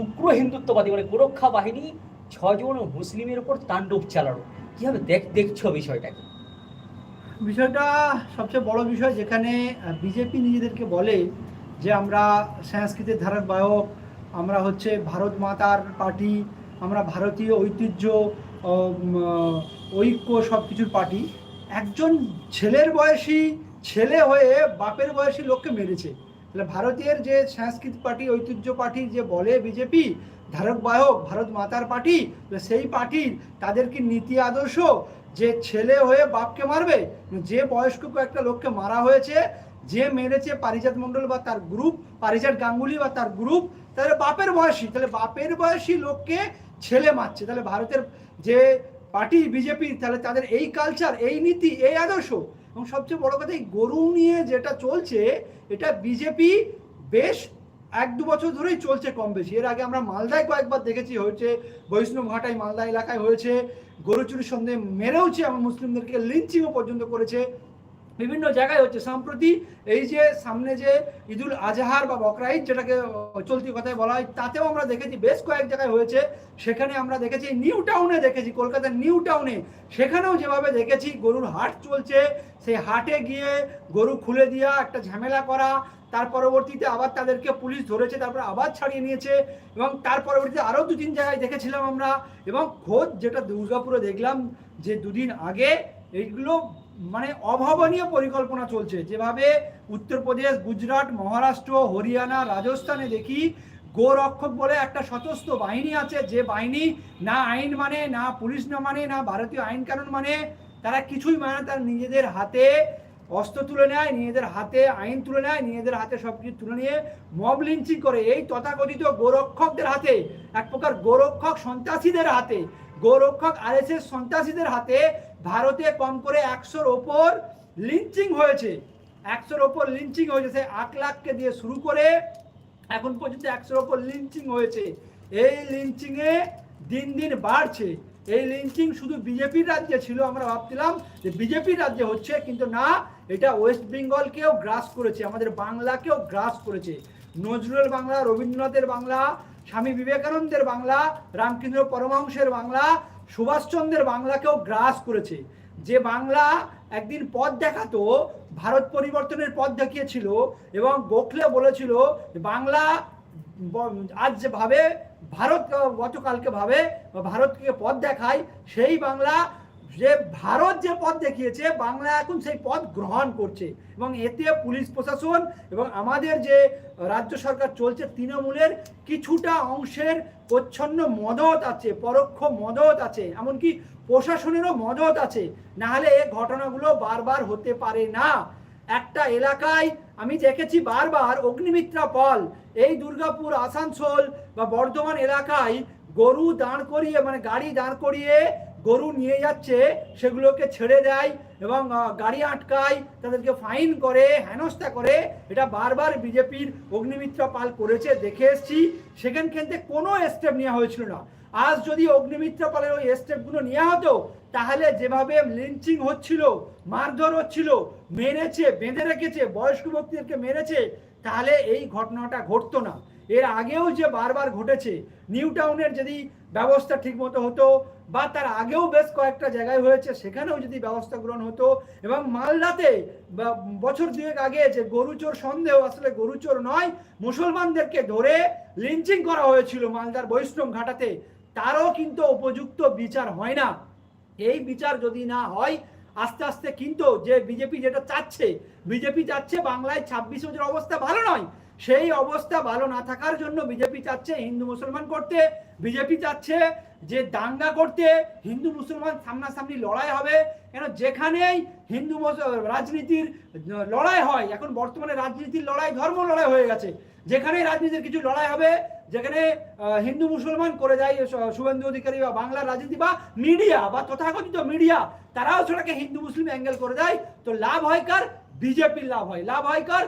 উগ্র হিন্দুত্ববাদী মানে গোরক্ষা বাহিনী ছজন মুসলিমের উপর তাণ্ডব চালানো কীভাবে দেখ, দেখছ বিষয়টাকে? বিষয়টা সবচেয়ে বড় বিষয় যেখানে বিজেপি নিজেদেরকে বলে যে আমরা সংস্কৃতির ধারক বাহক আমরা হচ্ছে ভারত মাতার পার্টি, আমরা ভারতীয় ঐতিহ্য ঐক্য সব কিছুর পার্টি। একজন ছেলের বয়সী, ছেলে হয়ে বাপের বয়সী লোককে মেরেছে। ভারতের যে সংস্কৃতি পার্টি, ঐতিহ্য পার্টি যে বলে বিজেপি, ধারক বাহক, ভারত মাতার পার্টি সেই পার্টির তাদের কি নীতি আদর্শ? যে ছেলে হয়ে বাপকে মারবে? যে বয়স্ক একটা লোককে মারা হয়েছে, যে মেরেছে পারিজাত মণ্ডল বা তার গ্রুপ পারিজাত গাঙ্গুলি বা তার গ্রুপ তাহলে বাপের বয়সী, তাহলে বাপের বয়সী লোককে ছেলে মারছে। তাহলে ভারতের যে পার্টি বিজেপি, তাহলে তাদের এই কালচার এই নীতি, এই আদর্শ। এবং সবচেয়ে বড় কথা, এই গরু নিয়ে যেটা চলছে এটা বিজেপি বেশ এক দু বছর ধরেই চলছে কম বেশি। এর আগে আমরা মালদায় কয়েকবার দেখেছি, হয়েছে বৈষ্ণব ঘাটাই মালদা এলাকায় হয়েছে গরু চুরির সন্দেহে মেরেওছে এবং মুসলিমদেরকে লিঞ্চিংও পর্যন্ত করেছে। বিভিন্ন জায়গায় হচ্ছে সম্প্রতি এই যে সামনে যে ঈদুল আজহার বা বকরা ঈদ যেটাকে চলতি কথায় বলা হয়, তাতেও আমরা দেখেছি বেশ কয়েক জায়গায় হয়েছে। সেখানে আমরা দেখেছি নিউ টাউনে দেখেছি, কলকাতার নিউ টাউনে। সেখানেও যেভাবে দেখেছি, গরুর হাট চলছে। সেই হাটে গিয়ে গরু খুলে দিয়া একটা ঝামেলা করা। তার পরবর্তীতে আবার তাদেরকে পুলিশ ধরেছে, তারপর আবার ছাড়িয়ে নিয়েছে। এবং তার পরবর্তীতে আরও দু তিন জায়গায় দেখেছিলাম আমরা। এবং খোঁজ যেটা দুর্গাপুরে দেখলাম, যে দুদিন আগে এইগুলো মানে অভাবনীয় পরিকল্পনা চলছে। যেভাবে উত্তরপ্রদেশ, গুজরাট, মহারাষ্ট্র, হরিয়ানা, রাজস্থানে দেখি গোরক্ষক বলে একটা সশস্ত্র বাহিনী আছে। যে বাহিনী না আইন মানে না পুলিশ না মানে না ভারতীয় আইন কানুন মানে তারা কিছুই মানে তারা নিজেদের হাতে অস্ত্র তুলে নেয়, নিজেদের হাতে আইন তুলে নেয়, নিজেদের হাতে সব কিছু তুলে নিয়ে মব লিঞ্চিং করে। এই তথাকথিত গোরক্ষকদের হাতে, এক প্রকার গোরক্ষক সন্ত্রাসীদের হাতে গোরক্ষক আরএসএস সন্ত্রাসীদের হাতে ভারতে কম করে একশোর ওপর লিঞ্চিং হয়েছে। একশোর ওপর লিঞ্চিং হয়েছে। সে আট লাখকে দিয়ে শুরু করে এখন পর্যন্ত একশোর ওপর লিঞ্চিং হয়েছে। এই লিঞ্চিংয়ে দিন দিন বাড়ছে। এই লিঞ্চিং শুধু বিজেপির রাজ্যে ছিল, আমরা ভাবছিলাম যে বিজেপির রাজ্যে হচ্ছে, কিন্তু না, এটা ওয়েস্ট বেঙ্গলকেও গ্রাস করেছে। আমাদের বাংলাকেও গ্রাস করেছে। নজরুল বাংলা, রবীন্দ্রনাথের বাংলা স্বামী বিবেকানন্দের বাংলা, রামকৃষ্ণ পরমহংসের বাংলা, সুভাষচন্দ্রের বাংলাকেও গ্রাস করেছে। যে বাংলা একদিন পথ দেখাতো, ভারত পরিবর্তনের পথ দেখিয়েছিল এবং গোখলে বলেছিল, বাংলা আজ যে ভাবে, ভারত গতকালকে ভাবে বা ভারতকে পথ দেখায়, সেই বাংলা যে ভারত যে পথ দেখিয়েছে, বাংলা এখন সেই পথ গ্রহণ করছে। এবং এতে পুলিশ প্রশাসন এবং আমাদের যে রাজ্য সরকার চলছে তৃণমূলের কিছুটা অংশের প্রচ্ছন্ন মদত আছে, পরোক্ষ মদত আছে, এমনকি প্রশাসনেরও মদত আছে। নাহলে এ ঘটনাগুলো বারবার হতে পারে না। একটা এলাকায় আমি দেখেছি বারবার অগ্নিমিত্রা পল এই দুর্গাপুর, আসানসোল বা বর্ধমান এলাকায় গরু দাঁড় করিয়ে মানে গাড়ি দাঁড় করিয়ে গরু নিয়ে যাচ্ছে, সেগুলোকে ছেড়ে দেয় এবং গাড়ি আটকায়, তাদেরকে ফাইন করে, হেনস্থা করে। এটা বারবার বিজেপির অগ্নিমিত্রা পাল করেছে, দেখে এসছি। সেখান থেকে কোনো স্টেপ নেওয়া হয়েছিল না। আজ যদি অগ্নিমিত্রা পালের ওই স্টেপগুলো নেওয়া হতো, তাহলে যেভাবে লিঞ্চিং হচ্ছিল, মারধর হচ্ছিল, মেরেছে, বেঁধে রেখেছে, বয়স্ক ব্যক্তিদেরকে মেরেছে, তাহলে এই ঘটনাটা ঘটতো না। এর আগেও যে বারবার ঘটেছে, নিউ টাউনের যদি ব্যবস্থা ঠিকমতো হতো বা তার আগেও বেশ কয়েকটা জায়গায় হয়েছে, সেখানেও যদি ব্যবস্থা গ্রহণ হতো এবং মালদাতে বছর দুয়েক আগে যে গরুচোর সন্দেহ, আসলে গরুচোর নয়, মুসলমানদেরকে ধরে লিঞ্চিং করা হয়েছিল মালদার বৈষ্ণব ঘাটাতে। তারও কিন্তু উপযুক্ত বিচার হয় না। এই বিচার যদি না হয়, আস্তে আস্তে কিন্তু যে বিজেপি যেটা চাচ্ছে, বিজেপি চাচ্ছে বাংলায় ছাব্বিশ অবস্থা ভালো নয়। সেই অবস্থা ভালো না থাকার জন্য বিজেপি চাচ্ছে হিন্দু মুসলমান করতে। বিজেপি চাচ্ছে যে দাঙ্গা করতে হিন্দু মুসলমান সামনাসামনি লড়াই হবে। কেন যেখানেই হিন্দু রাজনীতির লড়াই হয়, এখন বর্তমানে রাজনীতির লড়াই, ধর্ম লড়াই হয়ে গেছে। যেখানেই রাজনীতির কিছু লড়াই হবে, যেখানে হিন্দু মুসলমান করে যায় শুভেন্দু অধিকারী বা বাংলার রাজনীতি বা মিডিয়া বা তথাকথিত মিডিয়া, তারাও সেটাকে হিন্দু মুসলিম অ্যাঙ্গেল করে দেয়। তো লাভ হয় কার? বিজেপির লাভ হয়। লাভ হয় কার?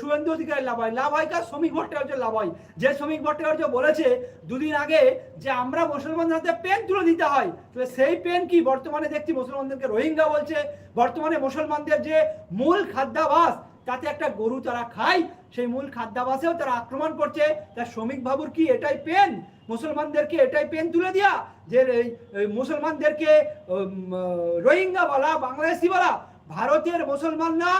শুভেন্দু অধিকারীর লাভ হয়। লাভ হয় কার? শ্রমিক ভট্টাচার্যের লাভ হয়। যে শ্রমিক ভট্টাচার্য বলেছে দুদিন আগে যে আমরা মুসলমানদের হাতে পেন তুলে দিতে হয়, তাহলে সেই পেন কি? বর্তমানে দেখছি মুসলমানদেরকে রোহিঙ্গা বলছে। বর্তমানে মুসলমানদের যে মূল খাদ্যাভাস, তাতে একটা গরু তারা খায়, সেই মূল খাদ্যাভাসেও তারা আক্রমণ করছে। তার শ্রমিক বাবুর কি এটাই পেন? মুসলমানদেরকে এটাই পেন তুলে দিয়া? যে মুসলমানদেরকে রোহিঙ্গা বলা, বাংলাদেশি বলা ভারতের মুসলমান না,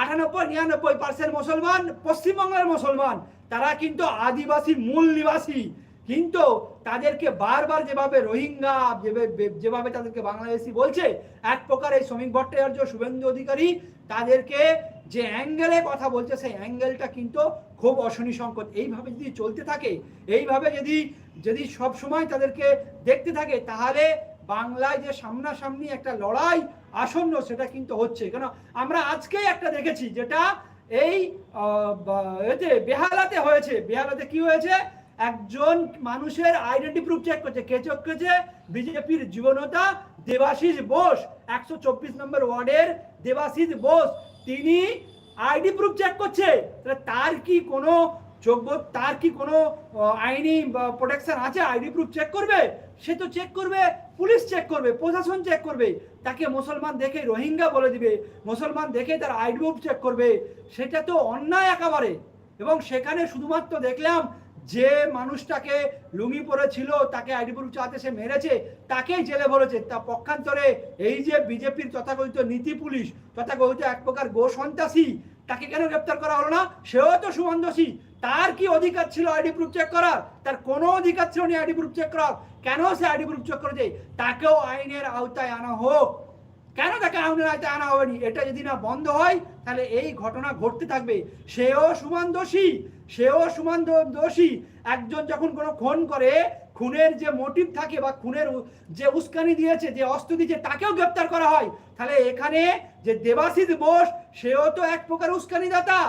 আটানব্বই, নিরানব্বই পার্সেন্ট মুসলমান, পশ্চিমবঙ্গের মুসলমান। তারা কিন্তু আদিবাসী, মূল নিবাসী। কিন্তু তাদেরকে বারবার যেভাবে রোহিঙ্গা যেভাবে তাদেরকে বাংলাদেশি বলছে, এক প্রকার এই শ্রমিক ভট্টাচার্য, শুভেন্দু অধিকারী, তাদেরকে যে অ্যাঙ্গেলে কথা বলছে, সেই অ্যাঙ্গেলটা কিন্তু খুব অশনি সংকট। এইভাবে যদি চলতে থাকে, এইভাবে যদি যদি সব সময় তাদেরকে দেখতে থাকে, তাহলে বাংলায় যে সামনাসামনি একটা লড়াই আসন্ন, সেটা কিন্তু হচ্ছে। কেন, আমরা আজকেই একটা দেখেছি যেটা এই এতে বেহালাতে হয়েছে। বেহালাতে কি হয়েছে? একজন মানুষের আইডেন্টি প্রুফ চেক করছে। কে চেক করছে? বিজেপির জীবনতা দেবাশিস বোস, একশো চব্বিশ নম্বর ওয়ার্ডের দেবাশিস বোস। তিনি আইডি প্রুফ চেক করছে। তার কি কোনো যোগ্য, তার কি কোনো আইনি প্রোটেকশন আছে? আইডি প্রুফ চেক করবে? সে তো চেক করবে। পুলিশ চেক করবে, প্রশাসন চেক করবে, তাকে মুসলমান দেখে রোহিঙ্গা বলে দিবে, মুসলমান দেখে তার আইডি প্রুফ চেক করবে। সেটা তো অন্যায় একেবারে। এবং সেখানে শুধুমাত্র দেখলাম যে মানুষটাকে লুঙ্গি পরেছিল, তাকে আইডি প্রুফ চাতে সে মেরেছে, তাকেই জেলে ভরেছে তা পক্ষান্তরে এই যে বিজেপির তথাকথিত নীতি পুলিশ, তথাকথিত এক প্রকার গো সন্ত্রাসী তাকে কেন গ্রেপ্তার করা হলো না? সেও তো সুমন্দোষী। তার কি অধিকার ছিল আইডি প্রুফ চেক করার? তার কোনো অধিকার ছিল না আইডি প্রুফ চেক করার। কেন সে আইডি প্রুফ চেক করেছে? তাকেও আইনের আওতায় আনা হোক। কেন তাকে আইনের আওতায় আনা হয়নি? এটা যদি না বন্ধ হয়, তাহলে এই ঘটনা ঘটতে থাকবে। সেও সমান দোষী, সেও সমান দোষী। একজন যখন কোনো খুন করে, খুনের যে মোটিভ থাকে বা খুনের যে উস্কানি দিয়েছে, যে অস্ত্র দিয়েছে, তাকেও গ্রেপ্তার করা হয়। তাহলে এখানে যে দেবাশিস বোস, সেও তো এক প্রকার উস্কানি দাতা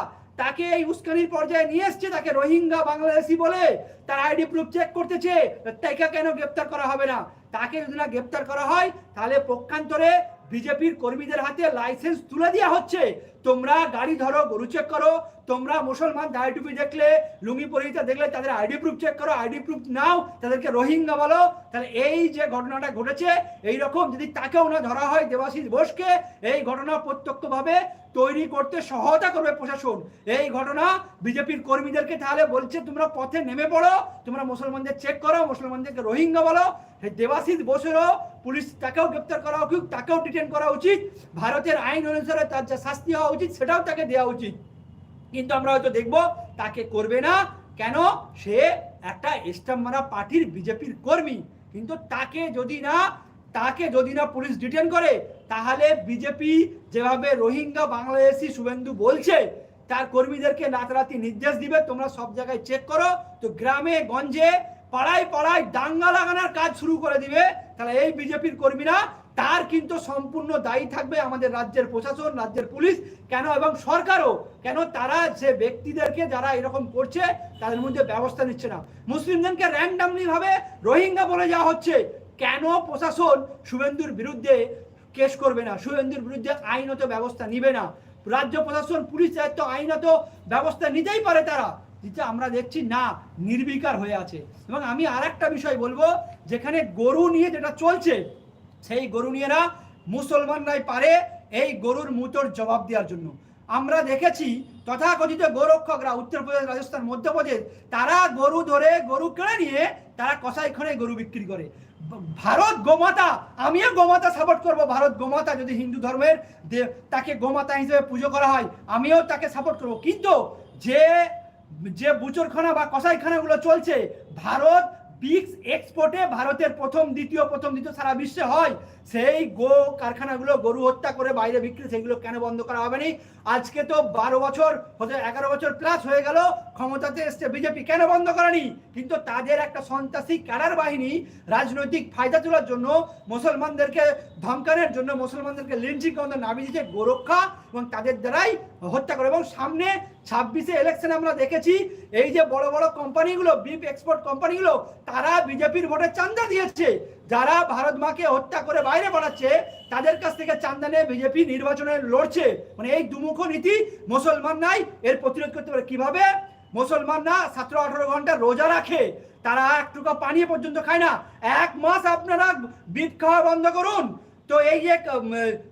তাকে এই উস্কানির পর্যায়ে নিয়ে এসছে, তাকে রোহিঙ্গা বাংলাদেশি বলে তার আইডি প্রুফ চেক করতেছে। তাইকা কেন গ্রেপ্তার করা হবে না? তাকে যদি না গ্রেপ্তার করা হয়, তাহলে পক্ষান্তরে বিজেপির কর্মীদের হাতে লাইসেন্স তুলে দেওয়া হচ্ছে। তোমরা গাড়ি ধরো, গরু চেক করো তোমরা মুসলমান দায় টুপি দেখলে, লুঙ্গি পরিহিতা দেখলে তাদের আইডি প্রুফ চেক করো, আইডি প্রুফ নাও, তাদেরকে রোহিঙ্গা বলো। তাহলে এই যে ঘটনাটা ঘটেছে, এই রকম যদি তাকেও না ধরা হয় দেবাশিস বোসকে, এই ঘটনা প্রত্যক্ষভাবে তৈরি করতে সহায়তা করবে প্রশাসন। এই ঘটনা বিজেপির কর্মীদেরকে তাহলে বলছে, তোমরা পথে নেমে পড়ো, তোমরা মুসলমানদের চেক করো, মুসলমানদেরকে রোহিঙ্গা বলো। দেবাশিস বোসেরও পুলিশ তাকেও গ্রেপ্তার করা উচিত, তাকেও ডিটেন করা উচিত। ভারতের আইন অনুসারে তার যা শাস্তি হওয়া উচিত, সেটাও তাকে দেওয়া উচিত। কিন্তু আমরা হয়তো দেখব তাকে করবে না। কেন? সে একটা স্টাম্প পার্টির বিজেপির কর্মী। কিন্তু তাকে যদি না, তাকে যদি না পুলিশ ডিটেন করে, তাহলে বিজেপি যেভাবে রোহিঙ্গা বাংলাদেশি শুভেন্দু বলছে, তার কর্মীদেরকে রাতারাতি নির্দেশ দিবে, তোমরা সব জায়গায় চেক করো। তো গ্রামে, গঞ্জে, পাড়ায় পাড়ায় দাঙ্গা লাগানোর কাজ শুরু করে দিবে। তাহলে এই বিজেপির কর্মীরা তার কিন্তু সম্পূর্ণ দায়ী থাকবে আমাদের রাজ্যের প্রশাসন, রাজ্যের পুলিশ, কেন এবং সরকারও, কেন তারা যে ব্যক্তিদেরকে যারা এরকম করছে, তাদের মধ্যে ব্যবস্থা নিচ্ছে না। মুসলিমদেরকে র্যান্ডামলি ভাবে রোহিঙ্গা বলে যাওয়া হচ্ছে। কেন প্রশাসন শুভেন্দুর বিরুদ্ধে কেস করবে না? শুভেন্দুর বিরুদ্ধে আইনত ব্যবস্থা নিবে না। রাজ্য প্রশাসন, পুলিশ দায়িত্ব, আইনত ব্যবস্থা নিতেই পারে তারা। দিতে আমরা দেখছি না, নির্বিকার হয়ে আছে। এবং আমি আর বিষয় বলব, যেখানে গরু নিয়ে যেটা চলছে সেই গরু নিয়েরা মুসলমানরাই পারে এই গরুর মুতোর জবাব দেওয়ার জন্য। আমরা দেখেছি তথাকথিত গোরক্ষকরা উত্তরপ্রদেশ রাজস্থান, মধ্যপ্রদেশ, তারা গরু ধরে গরু কেড়ে নিয়ে তারা কসাইখানে গরু বিক্রি করে। ভারত গোমাতা, আমিও গোমাতা সাপোর্ট করব। ভারত গোমাতা যদি হিন্দু ধর্মের তাকে গোমাতা হিসেবে পুজো করা হয়, আমিও তাকে সাপোর্ট করব। কিন্তু যে যে বুচরখানা বা কসাইখানাগুলো চলছে, ভারত বিক্স এক্সপোর্টে ভারতের প্রথম, দ্বিতীয় প্রথম, দ্বিতীয় সারা বিশ্বে হয়। সেই গো কারখানাগুলো গরু হত্যা করে বাইরে বিক্রি সেগুলো কেন বন্ধ করা হবে না? আজকে তো বারো বছর, হতে এগারো বছর প্লাস হয়ে গেল, ক্ষমতাতে এসছে বিজেপি, কেন বন্ধ করেনি কিন্তু তাদের একটা সন্ত্রাসী ক্যাডার বাহিনী রাজনৈতিক ফায়দা তোলার জন্য মুসলমানদেরকে ধমকানোর জন্য, মুসলমানদেরকে লিঞ্চিং নামিয়ে দিয়েছে গোরক্ষা এবং তাদের দ্বারাই হত্যা করে। এবং সামনে ছাব্বিশে ইলেকশনে আমরা দেখেছি, এই যে বড় বড় কোম্পানিগুলো বিপ এক্সপোর্ট কোম্পানিগুলো, তারা বিজেপির ভোটে চান্দা দিয়েছে। যারা ভারত মাকে হত্যা করে বাইরে বাড়াচ্ছে তাদের কাছ থেকে চান্দা নিয়ে বিজেপি নির্বাচনে লড়ছে। মানে এই দুমুখ নীতি মুসলমান নাই, এর প্রতিরোধ করতে পারে কীভাবে? মুসলমান না, সতেরো আঠারো ঘণ্টা রোজা রাখে। তারা এক টুকা পানি পর্যন্ত খায় না। এক মাস আপনারা বিট খাওয়া বন্ধ করুন। তো এই যে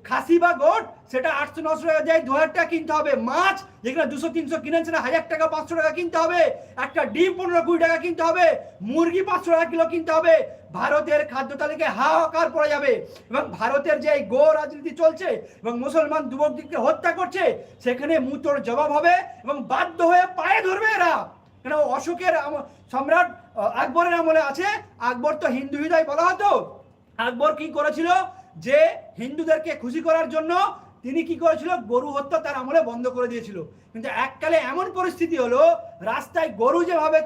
খাসি বা গোট, সেটা আটশো নশো টাকা যায় দু হাজার টাকা কিনতে হবে। মাছ, যেখানে দুশো, তিনশো কিনেছে না হাজার টাকা, পাঁচশো টাকা কিনতে হবে। একটা ডিম, পনেরো, কুড়ি টাকা কিনতে হবে। মুরগি, পাঁচশো টাকা কিলো কিনতে হবে। ভারতের খাদ্য তালিকায় হাহাকার পড়ে যাবে। এবং ভারতের যে এই গো রাজনীতি চলছে এবং মুসলমান যুবক দিককে হত্যা করছে, সেখানে মুতোর জবাব হবে এবং বাধ্য হয়ে পায়ে ধরবে এরা। কেন, অশোকের সম্রাট আকবরের আমলে আছে। আকবর তো হিন্দু হৃদয় বলা হতো। আকবর কি করেছিল? যে হিন্দুদেরকে খুশি করার জন্য তিনি কি করেছিল? গরু হত্যা তার আমলে বন্ধ করে দিয়েছিল। কিন্তু এককালে এমন পরিস্থিতি হলো, রাস্তায় গরু যেভাবে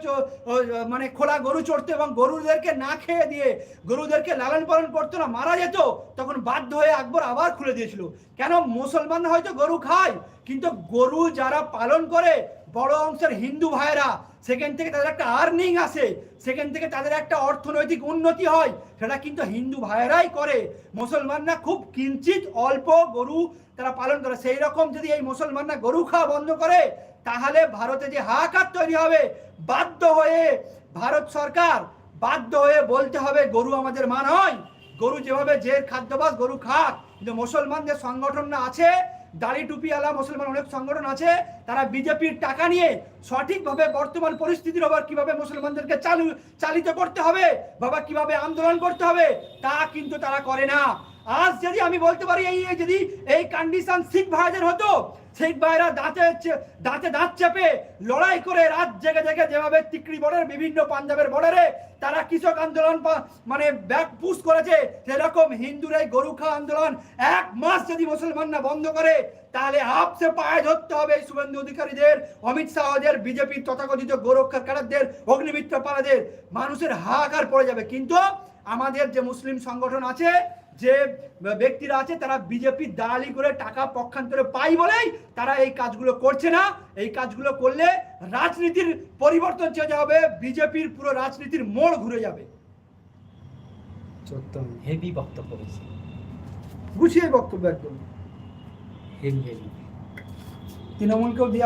মানে খোলা গরু চড়তো এবং গরুদেরকে না খেয়ে দিয়ে গরুদেরকে লালন পালন করতো না, মারা যেত, তখন বাধ্য হয়ে আকবর আবার খুলে দিয়েছিল। কেন? মুসলমান হয়তো গরু খায়, কিন্তু গরু যারা পালন করে, বড় অংশের হিন্দু ভাইরা সেখান থেকে তাদের একটা আর্নিং আসে, সেখান থেকে তাদের একটা অর্থনৈতিক উন্নতি হয়। সেটা কিন্তু হিন্দু ভাইয়েরাই করে। মুসলমানরা খুব কিঞ্চিত অল্প গরু তারা পালন করে। সেই রকম যদি এই মুসলমানরা গরু খাওয়া বন্ধ করে, তাহলে ভারতে যে হাহাকার তৈরি হবে, বাধ্য হয়ে ভারত সরকার বাধ্য হয়ে বলতে হবে, গরু আমাদের মান হয় গরু যেভাবে যে খাদ্যবাস গরু খাক। কিন্তু মুসলমানদের সংগঠন না আছে দাড়ি টুপিওয়ালা মুসলমান অনেক সংগঠন আছে, তারা বিজেপির টাকা নিয়ে সঠিকভাবে বর্তমান পরিস্থিতির ওপর কীভাবে মুসলমানদেরকে চালু চালিত করতে হবে, বাবা কীভাবে আন্দোলন করতে হবে, তা কিন্তু তারা করে না। আজ যদি আমি বলতে পারি এই যদি এই কন্ডিশন শিখ ভাইদের হতো, শিখ ভাইরা দাঁতে দাঁতে দাঁত চেপে লড়াই করে রাত জেগে জেগে যেভাবে তিকড়ি বর্ডার বিভিন্ন পাঞ্জাবের বর্ডারে তারা কৃষক আন্দোলন মানে ব্যাক পুশ করেছে, সেরকম হিন্দুর এই গরু খাওয়া আন্দোলন এক মাস যদি মুসলমানরা বন্ধ করে, তাহলে আপসে পায়ে ধরতে হবে এই শুভেন্দু অধিকারীদের, অমিত শাহদের বিজেপির তথাকথিত গোরক্ষা কারাদের অগ্নিমিত্র পাড়াদের মানুষের হাহাকার পড়ে যাবে। কিন্তু আমাদের যে মুসলিম সংগঠন আছে যে ব্যক্তিরা আছে তারা বিজেপির দালালি করে টাকা পক্ষান্তরে পাই বলেই তারা এই কাজগুলো করছে না। এই কাজগুলো করলে রাজনীতির পরিবর্তন চলে যাবে বিজেপির পুরো রাজনীতির মোড় ঘুরে যাবে। হেভি বক্তব্য গুছিয়ে বক্তব্য একদম। হেভি হেভি তৃণমূলকেও দেওয়া